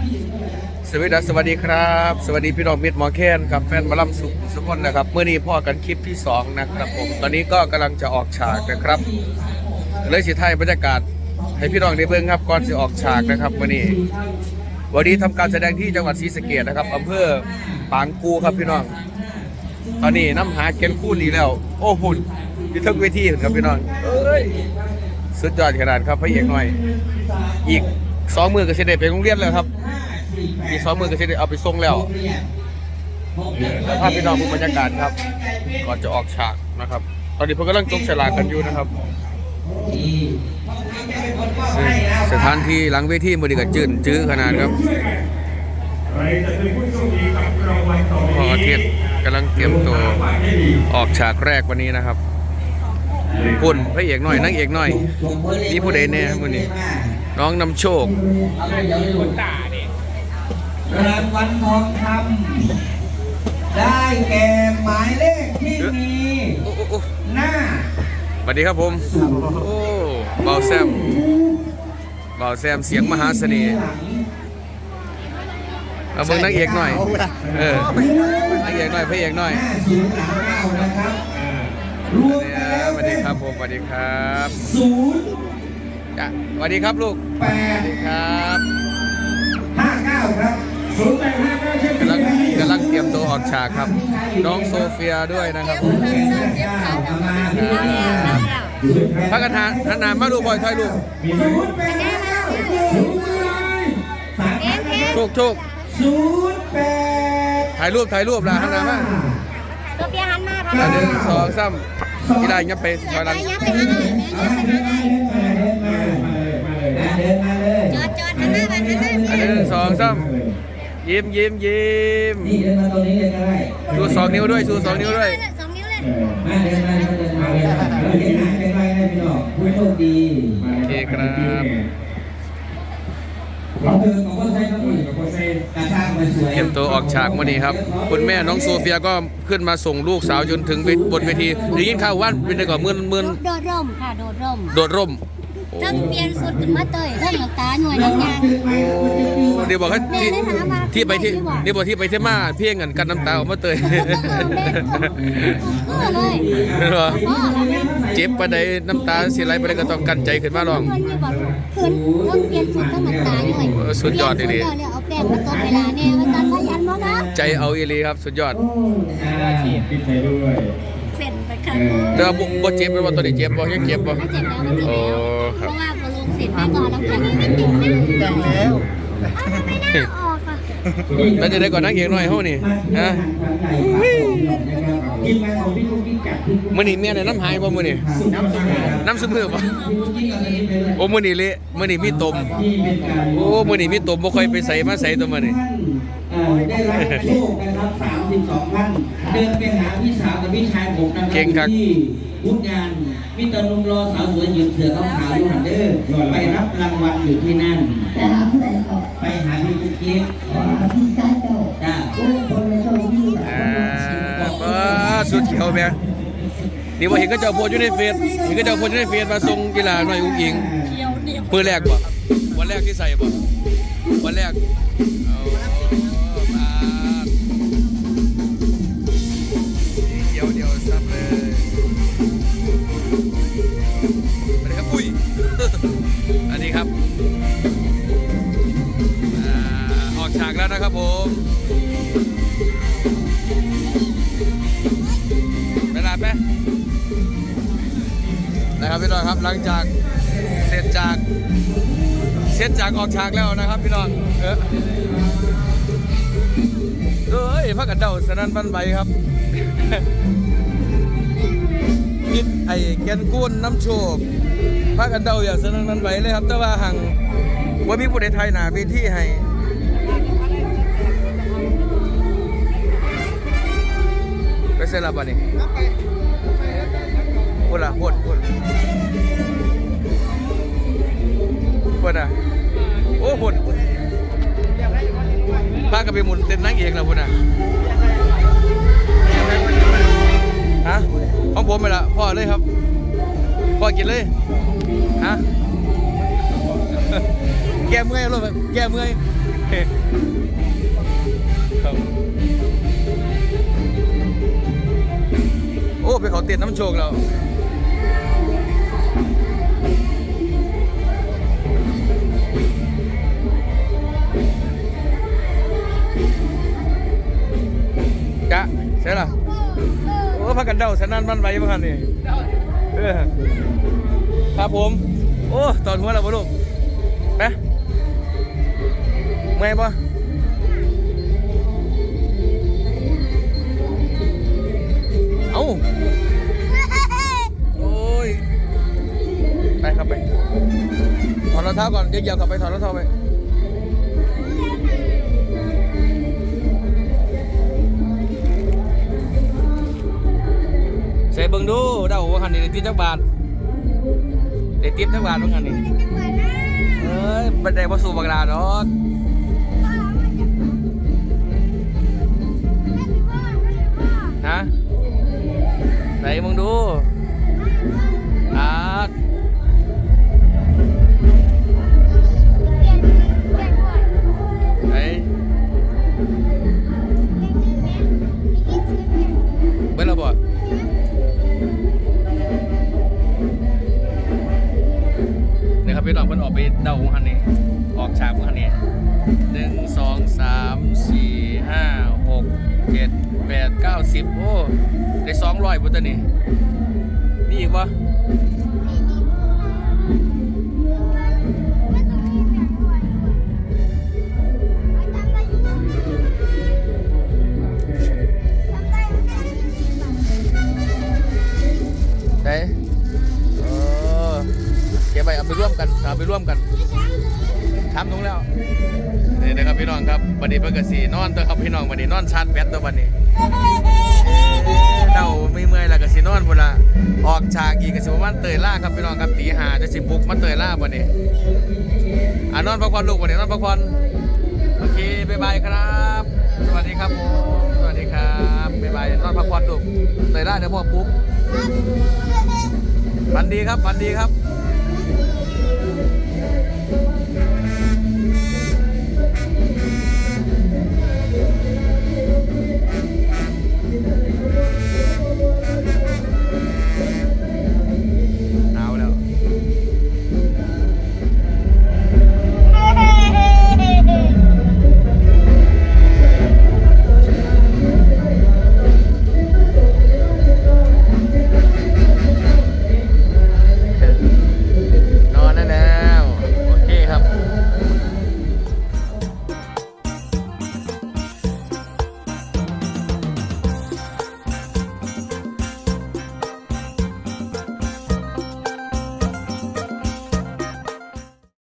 สวัสดีครับสวัสดีครับ สวัสดีพี่น้องมิตรหมอแคนกับแฟนมาลัมสุขสุขคนนะครับเมื่อนี้พ่อกันคลิปที่สองนะครับผม ตอนนี้ก็กำลังจะออกฉากนะครับเลยสิไทยบรรยากาศ ให้พี่น้องได้เบิ่งครับก่อนสิออกฉากนะครับเมื่อนี้วันนี้ทำการแสดงที่จังหวัดศรีสะเกษนะครับอำเภอปางกูครับพี่น้อง ตอนนี้น้ำหาเกณฑ์คู่นี้แล้ว โอ้หุ่นอยู่ทั้งเวทีครับพี่น้องเอ้ยสุดยอดขนาดครับพระเอกหน่อย อีกสองมือก็เสด็จไปโรงเรียนแล้วครับ อีสองมือก็เสด็จเอาไปส่งแล้วภาพพี่น้องบรรยากาศครับ ก่อนจะออกฉากนะครับ ตอนนี้เพิ่งกำลังจงฉลากกันอยู่นะครับสถานที่หลังเวทีมือดีกับจืนจื้อขนาดครับพออาทิตย์กำลังเตรียมตัวออกฉากแรกวันนี้นะครับปุ่นพระเอกหน่อยนางเอกหน่อยมีผู้ใดแน่วันนี้ น้องนำโชค รางวัลทองคำได้แก่หมายเลขที่มีโอ้โอ้โอ้หน้าสวัสดีครับผม โอ้เบาแซมเบาแซมเสียงมหาเสน่ห์เอาเบิ่งนางเอกหน่อย เออนางเอกหน่อยพระเอกหน่อยห้าศูนย์สามเก้านะครับรวมเนี่ยแล้วสวัสดีครับผมสวัสดีครับศูนย์จ้ะสวัสดีครับลูกแปสวัดสดีครับห้าเก้าครับ ศูนย์แปดห้าเก้าเช่นกำลังกำลังเตรียมตัวออกฉากครับ น้องโซเฟียด้วยนะครับศูนย์แปดห้าเก้าประมาณนี้ศูนย์แปดพักกันทานทานนานมาลูกบอยถอยลูกศูนย์แปดห้าเก้าศูนย์เลยสามพันนะครับโชคโชคศูนย์แปดถ่ายรูปถ่ายรูปละทานนานมาโซเฟียหันมาครับอันหนึ่งสองสามกีฬายับไปถอยหลังยับไปหันมาเอาเดินมาเดินมาเดินมาเดินมาเลยจอดจอดหันมาหันมาอันหนึ่งสองสาม ยิ้มยิ้มยิ้มนี่เดินมาตรงนี้เลยก็ได้ชูสองนิ้วด้วยชูสองนิ้วด้วยสองนิ้วเลยมาเดินมาเดินมาเดินมาเราเห็นหางไปไปนะพี่น้องผู้โชคดีโอเคครับเราเดินของพ่อไซครับพี่ของพ่อไซกระชากมาสวยเก็บตัวออกฉากวันนี้ครับ คุณแม่น้องโซเฟียก็ขึ้นมาส่งลูกสาวจนถึงบนเวทีได้ยินข่าวว่าเป็นไงก่อนมื่นมื่นโดดร่มค่ะโดดร่มโดดร่ม ทั้งเปลี่ยนสุดขึ้นมาเตยทั้งหลับตาหน่วยนักยางเดี๋ยวบอกให้ที่แม่ได้ถามว่าที่ไปที่ที่บอกเดี๋ยวบอกที่ไปเที่ยวมาเพียงกันกันน้ำตาออกมาเตยก็เลยเหรอพ่อแล้วเนี่ยเจ็บไปได้น้ำตาเสียไหลไปได้ก็ต้องกันใจขึ้นมาลองเพื่อนอยู่แบบขึ้นทั้งเปลี่ยนสุดทั้งหลับตาหน่วยโอ้สุดยอดดีๆเปลี่นสุแล้วเอาแป้งมาตบเวลาเนี่ยมาสั่นพยันมั้งนะใจเอาอีหลีครับ สุดยอดฉีดปิดไฟด้วย เป็นไปค่ะแต่ว่าบ่บ่เจ็บเป็นว่าตัวนี้เจ็บบ่ยังเจ็บบ่ถ้าเจ็บแล้วก็เจ็บโอ้แล้วคเพรับราะว่าพอลงเสร็จไปก่อนแล้วแป้งมันติดหน้าแต่งแล้วไม่น่าออกอะแล้วจะได้ก่อนนั่งเอกหน่อยเฮานี่ฮะกินมาของพี่ลูกพี่กัดพี่ลูกมื้อนี้แม่ได้น้ำหายบ่มื้อนี้น้ำสมุนน้ำซึมมือบ่โอ้มื้อนี้เละมื้อนี้มีต้มที่เป็นการโอ้มื้อนี้มีต้มบ่ค่อยไปใส่มาใส่ตัวมื้อนี้ เอ่อได้รับโชคนะครับ32ท่านเดินไปหาพี่สาวกับพี่ชายผมนะครับเก่งครับที่วุฒิงานมิตรนุ่มรอสาวสวยหญิงเสือขาวขาวอยู่หันเดอร์ไปรับรางวัลอยู่ที่นั่น แต่หาผู้ใดก็ไปหาพี่กุ๊กกิ๊กหาพี่ชายเจ้าจ้า โอ้คนในโซเชียลอ่าบ้าสุดเขียวแม่นี่ว่าเห็นก็เจ้าโพสต์อยู่ในเฟซเห็นก็เจ้าโพสต์อยู่ในเฟซมาส่งกีฬาหน่อยอุ้งอิงมือแรกบ่วันแรกที่ใส่บ่วันแรกเอามา เดียวเดียวซับเลยสวัสดีครับอุ้ยอันนี้ครับออกฉากแล้วนะครับผมเวลาไหมนะครับพี่น้องครับหลังจากเสร็จจากเสร็จจากออกฉากแล้วนะครับพี่น้องเออเอ้ยพักกันเดาสนันบันใบครับ ไอ้แกนกุ้นน้ำโชกพักอันเดาอย่างสนันบันใบเลยครับ แต่ว่าหังว่ามีผู้ใดไทยหนาเวทีให้ไปเสร็จแล้วป่ะนี่ พ่อเลยครับ พ่อกินเลย ฮะ แกเมื่อยรถแกเมื่อยครับโอ้ไปเขาเตียนน้ำโชคแล้วกะใช่ล่ะ โอ้พักกันเดาสนั่นมันไหวบ้างนี่เออครับผม โอ้ตอนหัวเราบ่ลูกไปเมื่อยปะเอ้าโอ้ย ไปครับไป ถอดรองเท้าก่อนเดี๋ยวเหยียบกลับไปถอดรองเท้าไป เบิ่งดูเดาว่าคันนี้ได้ติดจักบาทได้ติดจักบาทว่าคันนี้เอ้ยบันไดบ่สู่บักลาดอกฮะใส่มึงดู พี่น้องเพิ่นออกไปเดาของหันนี่ออกฉากของหันนี่หนึ่งสองสามสี่ห้าหกเจ็ดแปดเก้าสิบโอ้ได้สองร้อยบุตรนี่นี่อีกวะ ไปเอาไปร่วมกันเอาไปร่วมกันทำตรงแล้วนี่นะครับพี่น้องครับวันนี้เพิ่งกสีนอนตัวครับพี่น้องวันนี้นอนชาร์จแบตตัววันนี้เดาไม่เมื่อยแล้วก็สินอนพุ่นละออกฉากอีกก็สิประมาณเตยล่าครับพี่น้องครับตีหาจะสิปลุกมาเตยล่าวันนี้อ่านอนพักผ่อนลูกวันนี้นอนพักผ่อนโอเคบ๊ายบายครับ สวัสดีครับผมสวัสดีครับบ๊ายบายนอนพักผ่อนลูกเตยล่าเดี๋ยวพ่อปลุกฝันดีครับฝันดีครับ